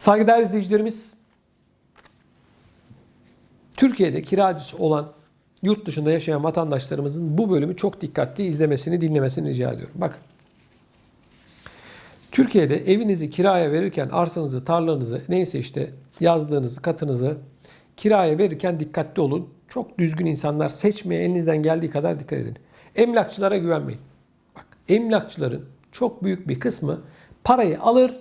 Saygıdeğer izleyicilerimiz, Türkiye'de kiracısı olan yurt dışında yaşayan vatandaşlarımızın bu bölümü çok dikkatli izlemesini, dinlemesini rica ediyorum. Bakın. Türkiye'de evinizi kiraya verirken arsanızı, tarlanızı, neyse işte yazdığınızı, katınızı kiraya verirken dikkatli olun. Çok düzgün insanlar seçmeye elinizden geldiği kadar dikkat edin. Emlakçılara güvenmeyin. Bak, emlakçıların çok büyük bir kısmı parayı alır,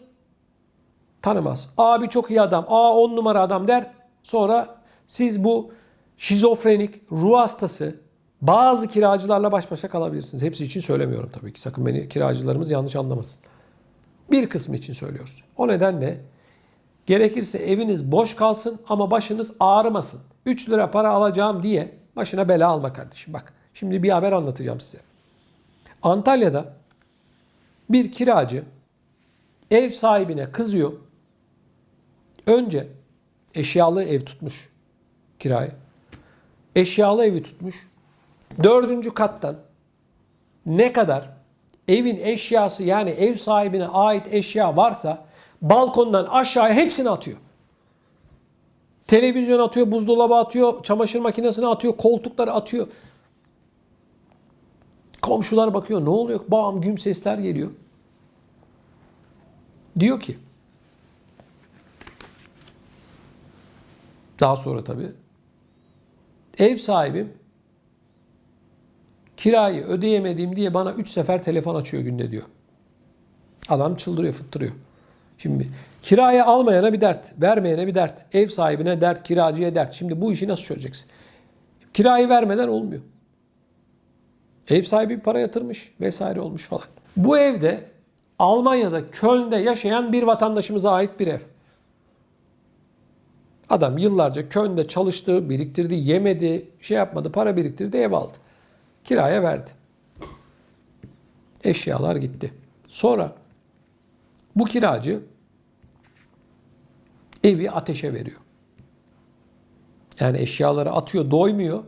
tanımaz. Abi çok iyi adam, aa on numara adam der. Sonra siz bu şizofrenik, ruh hastası bazı kiracılarla baş başa kalabilirsiniz. Hepsi için söylemiyorum tabii ki. Sakın beni kiracılarımız yanlış anlamasın. Bir kısmı için söylüyoruz. O nedenle gerekirse eviniz boş kalsın ama başınız ağrımasın. 3 lira para alacağım diye başına bela alma kardeşim. Bak şimdi bir haber anlatacağım size. Antalya'da bir kiracı ev sahibine kızıyor. Önce eşyalı ev tutmuş kirayı. Eşyalı evi tutmuş. Dördüncü kattan ne kadar evin eşyası yani ev sahibine ait eşya varsa balkondan aşağıya hepsini atıyor. Televizyon atıyor, buzdolabı atıyor, çamaşır makinesini atıyor, koltukları atıyor. Komşular bakıyor ne oluyor? Bam güm sesler geliyor. Diyor ki daha sonra tabii ev sahibim kirayı ödeyemediğim diye bana 3 sefer telefon açıyor günde diyor. Adam çıldırıyor, fıttırıyor. Şimdi kiraya almayana bir dert, vermeyene bir dert, ev sahibine dert, kiracıya dert. Şimdi bu işi nasıl çözeceksin? Kirayı vermeden olmuyor. Ev sahibi para yatırmış vesaire olmuş falan. Bu evde Almanya'da Köln'de yaşayan bir vatandaşımıza ait bir ev. Adam yıllarca Köln'de çalıştı, biriktirdi, yemedi, şey yapmadı, para biriktirdi, ev aldı. Kiraya verdi. Eşyalar gitti. Sonra bu kiracı evi ateşe veriyor. Yani eşyaları atıyor, doymuyor.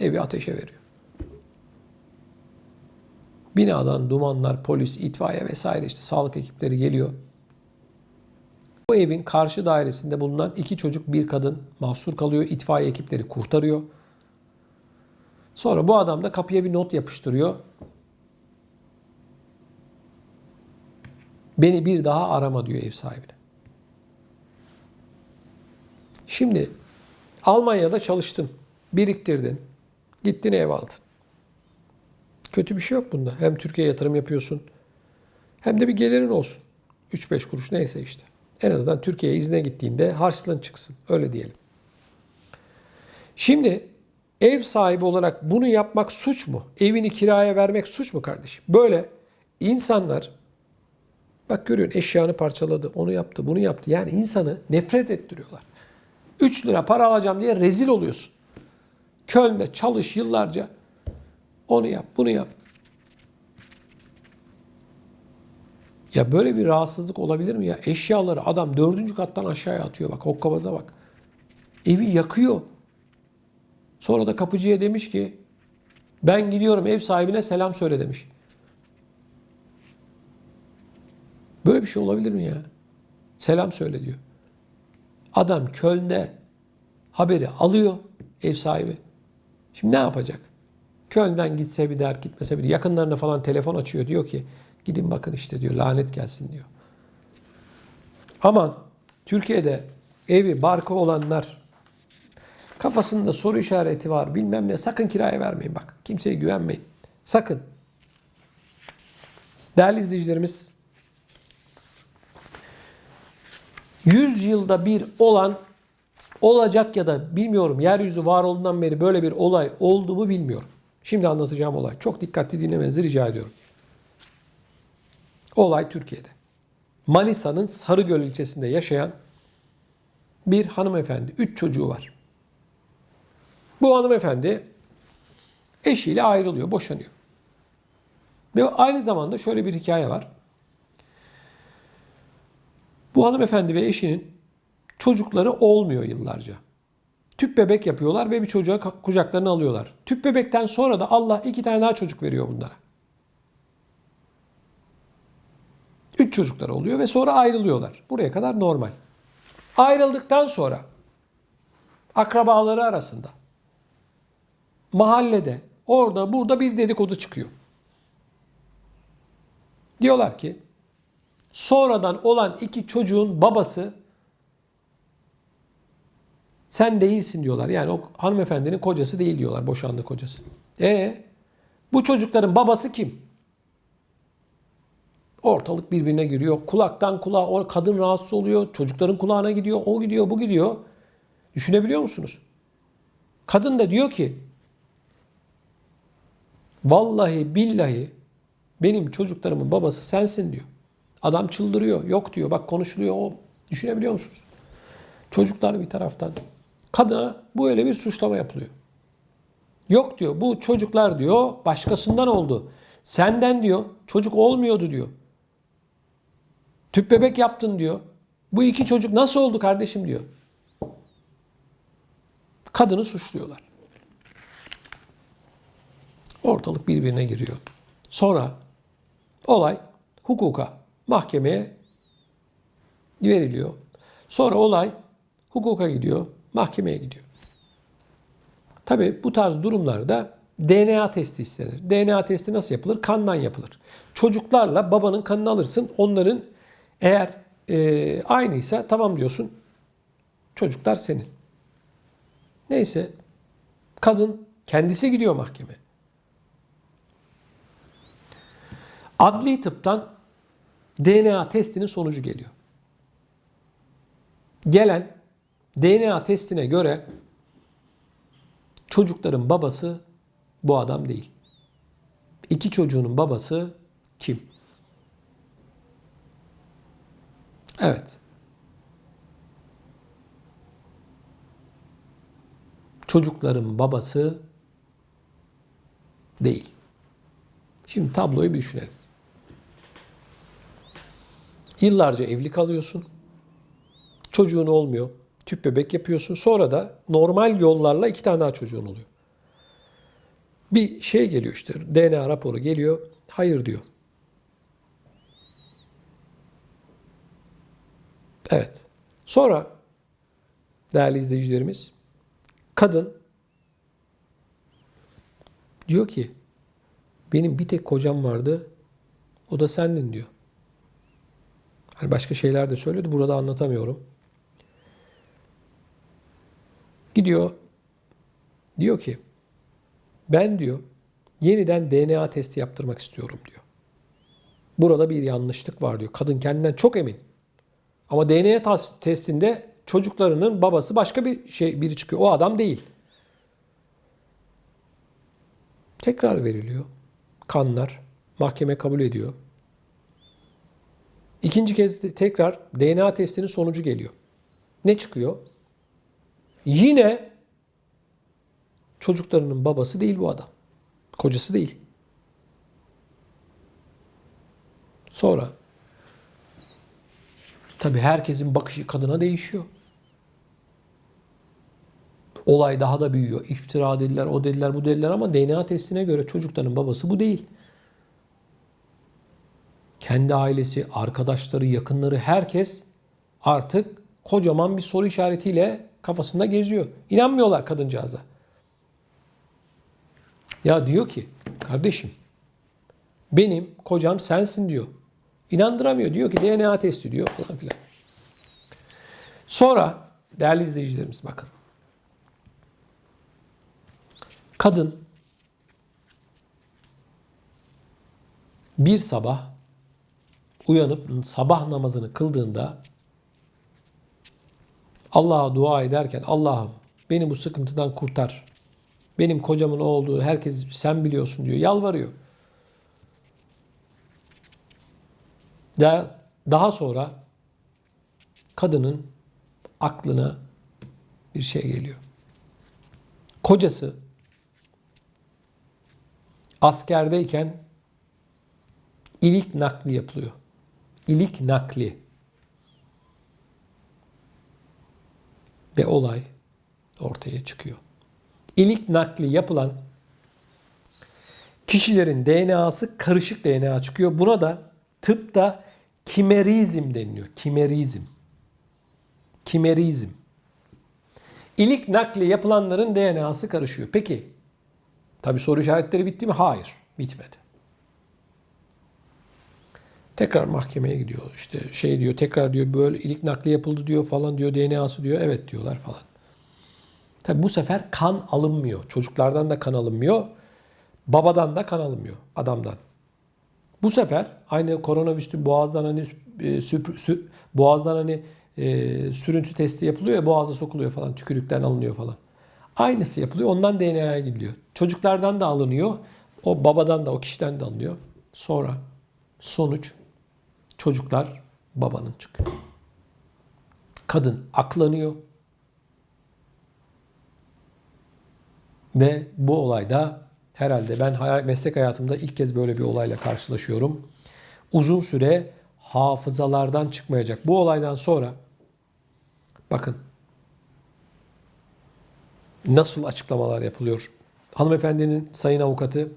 Evi ateşe veriyor. Binadan dumanlar, polis, itfaiye vesaire işte sağlık ekipleri geliyor. Bu evin karşı dairesinde bulunan iki çocuk, bir kadın mahsur kalıyor. İtfaiye ekipleri kurtarıyor. Sonra bu adam da kapıya bir not yapıştırıyor. Beni bir daha arama diyor ev sahibine. Şimdi Almanya'da çalıştın, biriktirdin, gittin ev aldın. Kötü bir şey yok bunda. Hem Türkiye'ye yatırım yapıyorsun, hem de bir gelirin olsun. 3-5 kuruş neyse işte. En azından Türkiye'ye izne gittiğinde harçlığın çıksın. Öyle diyelim. Şimdi ev sahibi olarak bunu yapmak suç mu? Evini kiraya vermek suç mu kardeşim? Böyle insanlar bak görüyorsun eşyanı parçaladı, onu yaptı, bunu yaptı. Yani insanı nefret ettiriyorlar. 3 lira para alacağım diye rezil oluyorsun. Köln'de çalış yıllarca. Onu yap, bunu yap. Ya böyle bir rahatsızlık olabilir mi ya? Eşyaları adam dördüncü kattan aşağıya atıyor bak. Hokkabaza bak. Evi yakıyor. Sonra da kapıcıya demiş ki ben gidiyorum ev sahibine selam söyle demiş. Böyle bir şey olabilir mi ya? Selam söyle diyor. Adam Köln'de haberi alıyor ev sahibi. Şimdi ne yapacak? Köln'den gitse bir dert gitmese bir yakınlarına falan telefon açıyor diyor ki gidin bakın işte diyor lanet gelsin diyor. Aman Türkiye'de evi barkı olanlar kafasında soru işareti var bilmem ne sakın kiraya vermeyin bak. Kimseye güvenmeyin. Sakın. Değerli izleyicilerimiz 100 yılda bir olan olacak ya da bilmiyorum yeryüzü var olduğundan beri böyle bir olay oldu mu bilmiyorum. Şimdi anlatacağım olay. Çok dikkatli dinlemenizi rica ediyorum. Olay Türkiye'de. Manisa'nın Sarıgöl ilçesinde yaşayan bir hanımefendi. Üç çocuğu var. Bu hanımefendi eşiyle ayrılıyor, boşanıyor. Ve aynı zamanda şöyle bir hikaye var. Bu hanımefendi ve eşinin çocukları olmuyor yıllarca. Tüp bebek yapıyorlar ve bir çocuğa kucaklarına alıyorlar. Tüp bebekten sonra da Allah iki tane daha çocuk veriyor bunlara. Üç Çocuk çocukları oluyor ve sonra ayrılıyorlar. Buraya kadar normal. Ayrıldıktan sonra akrabaları arasında mahallede orada burada bir dedikodu çıkıyor. Diyorlar ki sonradan olan iki çocuğun babası sen değilsin diyorlar. Yani o hanımefendinin kocası değil diyorlar. Boşandı kocası. E bu çocukların babası kim? Ortalık birbirine giriyor. Kulaktan kulağa o kadın rahatsız oluyor. Çocukların kulağına gidiyor. O gidiyor, bu gidiyor. Düşünebiliyor musunuz? Kadın da diyor ki Vallahi billahi benim çocuklarımın babası sensin diyor. Adam çıldırıyor. Yok diyor. Bak konuşuluyor. O düşünebiliyor musunuz? Çocuklar bir taraftan. Kadına bu öyle bir suçlama yapılıyor. Yok diyor. Bu çocuklar diyor başkasından oldu. Senden diyor çocuk olmuyordu diyor. Tüp bebek yaptın diyor. Bu iki çocuk nasıl oldu kardeşim diyor. Kadını suçluyorlar. Ortalık birbirine giriyor. Sonra olay hukuka, mahkemeye veriliyor. Sonra olay hukuka gidiyor, mahkemeye gidiyor. Tabi bu tarz durumlarda DNA testi istenir. DNA testi nasıl yapılır? Kandan yapılır. Çocuklarla babanın kanını alırsın. Onların eğer e, aynıysa tamam diyorsun. Çocuklar senin. Neyse kadın kendisi gidiyor mahkemeye. Adli tıptan DNA testinin sonucu geliyor. Gelen DNA testine göre çocukların babası bu adam değil. İki çocuğunun babası kim? Evet. Çocukların babası değil. Şimdi tabloyu bir düşünelim. Yıllarca evli kalıyorsun. Çocuğun olmuyor. Tüp bebek yapıyorsun. Sonra da normal yollarla iki tane daha çocuğun oluyor. Bir şey geliyor işte. DNA raporu geliyor. Hayır diyor. Evet. Sonra değerli izleyicilerimiz kadın diyor ki benim bir tek kocam vardı. O da sendin diyor. Hani başka şeyler de söyledi. Burada anlatamıyorum. Gidiyor. Diyor ki ben diyor yeniden DNA testi yaptırmak istiyorum diyor. Burada bir yanlışlık var diyor. Kadın kendinden çok emin. Ama DNA testinde çocuklarının babası başka bir şey biri çıkıyor. O adam değil. Tekrar veriliyor. Kanlar mahkeme kabul ediyor. İkinci kez tekrar DNA testinin sonucu geliyor. Ne çıkıyor? Yine çocuklarının babası değil bu adam. Kocası değil. Sonra tabi herkesin bakışı kadına değişiyor. Olay daha da büyüyor. İftira dediler, o dediler, bu dediler ama DNA testine göre çocukların babası bu değil. Kendi ailesi, arkadaşları, yakınları herkes artık kocaman bir soru işaretiyle kafasında geziyor. İnanmıyorlar kadıncağıza. Ya diyor ki kardeşim benim kocam sensin diyor. İnandıramıyor. Diyor ki DNA testi diyor falan filan. Sonra değerli izleyicilerimiz bakın. Kadın bir sabah uyanıp sabah namazını kıldığında Allah'a dua ederken Allah'ım beni bu sıkıntıdan kurtar. Benim kocamın olduğu herkes sen biliyorsun diyor. Yalvarıyor. Daha, sonra kadının aklına bir şey geliyor. Kocası askerdeyken ilik nakli yapılıyor. İlik nakli. Ve olay ortaya çıkıyor. İlik nakli yapılan kişilerin DNA'sı karışık DNA çıkıyor. Buna da tıpta Kimerizm deniliyor. Kimerizm. Kimerizm. İlik nakli yapılanların DNA'sı karışıyor. Peki, tabi soru işaretleri bitti mi? Hayır, bitmedi. Tekrar mahkemeye gidiyor. İşte şey diyor, tekrar diyor böyle ilik nakli yapıldı diyor falan diyor, DNA'sı diyor. Evet diyorlar falan. Tabi bu sefer kan alınmıyor. Çocuklardan da kan alınmıyor. Babadan da kan alınmıyor. Adamdan. Bu sefer aynı koronavirüsü boğazdan hani e, sü- boğazdan hani e, sürüntü testi yapılıyor ya boğaza sokuluyor falan tükürükten alınıyor falan. Aynısı yapılıyor. Ondan DNA'ya gidiliyor. Çocuklardan da alınıyor. O babadan da o kişiden de alınıyor. Sonra sonuç çocuklar babanın çıkıyor. Kadın aklanıyor. Ve bu olayda herhalde ben meslek hayatımda ilk kez böyle bir olayla karşılaşıyorum. Uzun süre hafızalardan çıkmayacak. Bu olaydan sonra bakın nasıl açıklamalar yapılıyor. Hanımefendinin sayın avukatı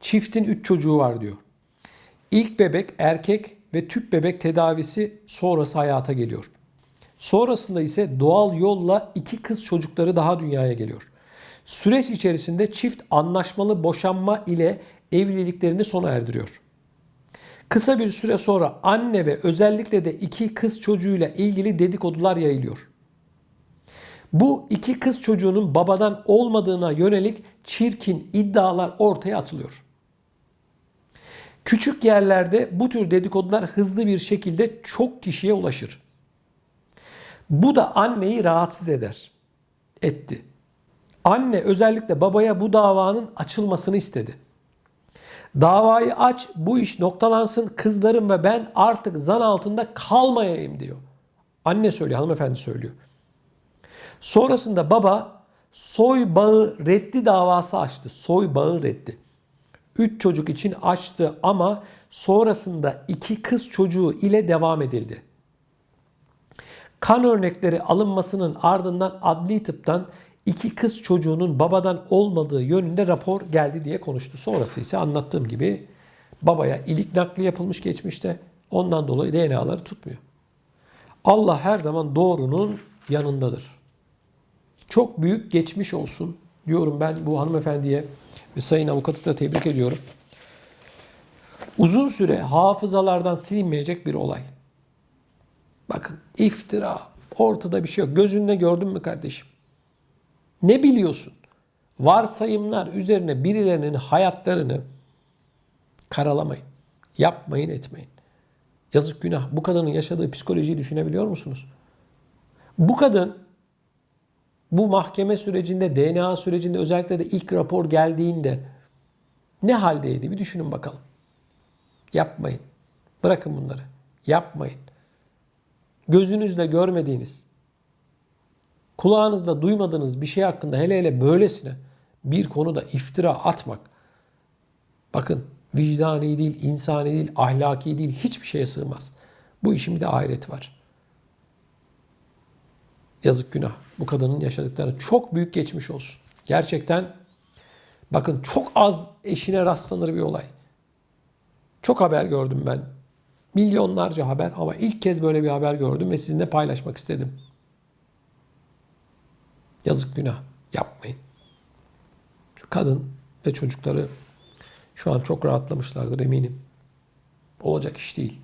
çiftin 3 çocuğu var diyor. İlk bebek erkek ve tüp bebek tedavisi sonrası hayata geliyor. Sonrasında ise doğal yolla iki kız çocukları daha dünyaya geliyor. Süreç içerisinde çift anlaşmalı boşanma ile evliliklerini sona erdiriyor. Kısa bir süre sonra anne ve özellikle de iki kız çocuğuyla ilgili dedikodular yayılıyor. Bu iki kız çocuğunun babadan olmadığına yönelik çirkin iddialar ortaya atılıyor. Küçük yerlerde bu tür dedikodular hızlı bir şekilde çok kişiye ulaşır. Bu da anneyi rahatsız eder. Etti. Anne özellikle babaya bu davanın açılmasını istedi. Davayı aç, bu iş noktalansın, kızlarım ve ben artık zan altında kalmayayım diyor. Anne söylüyor, hanımefendi söylüyor. Sonrasında baba soy bağı reddi davası açtı. Soy bağı reddi. Üç çocuk için açtı ama sonrasında iki kız çocuğu ile devam edildi. Kan örnekleri alınmasının ardından adli tıptan iki kız çocuğunun babadan olmadığı yönünde rapor geldi diye konuştu. Sonrası ise anlattığım gibi babaya ilik nakli yapılmış geçmişte. Ondan dolayı DNA'ları tutmuyor. Allah her zaman doğrunun yanındadır. Çok büyük geçmiş olsun diyorum ben bu hanımefendiye ve sayın avukatı da tebrik ediyorum. Uzun süre hafızalardan silinmeyecek bir olay. Bakın iftira. Ortada bir şey yok. Gözünde gördün mü kardeşim? Ne biliyorsun? Varsayımlar üzerine birilerinin hayatlarını karalamayın. Yapmayın etmeyin. Yazık günah. Bu kadının yaşadığı psikolojiyi düşünebiliyor musunuz? Bu kadın bu mahkeme sürecinde, DNA sürecinde özellikle de ilk rapor geldiğinde ne haldeydi bir düşünün bakalım. Yapmayın. Bırakın bunları. Yapmayın. Gözünüzle görmediğiniz, kulağınızda duymadığınız bir şey hakkında hele hele böylesine bir konuda iftira atmak bakın vicdani değil, insani değil, ahlaki değil hiçbir şeye sığmaz. Bu işin bir de ahireti var. Yazık günah. Bu kadının yaşadıklarına çok büyük geçmiş olsun. Gerçekten bakın çok az eşine rastlanır bir olay. Çok haber gördüm ben. Milyonlarca haber ama ilk kez böyle bir haber gördüm ve sizinle paylaşmak istedim. Yazık günah. Yapmayın. Kadın ve çocukları şu an çok rahatlamışlardır eminim. Olacak iş değil.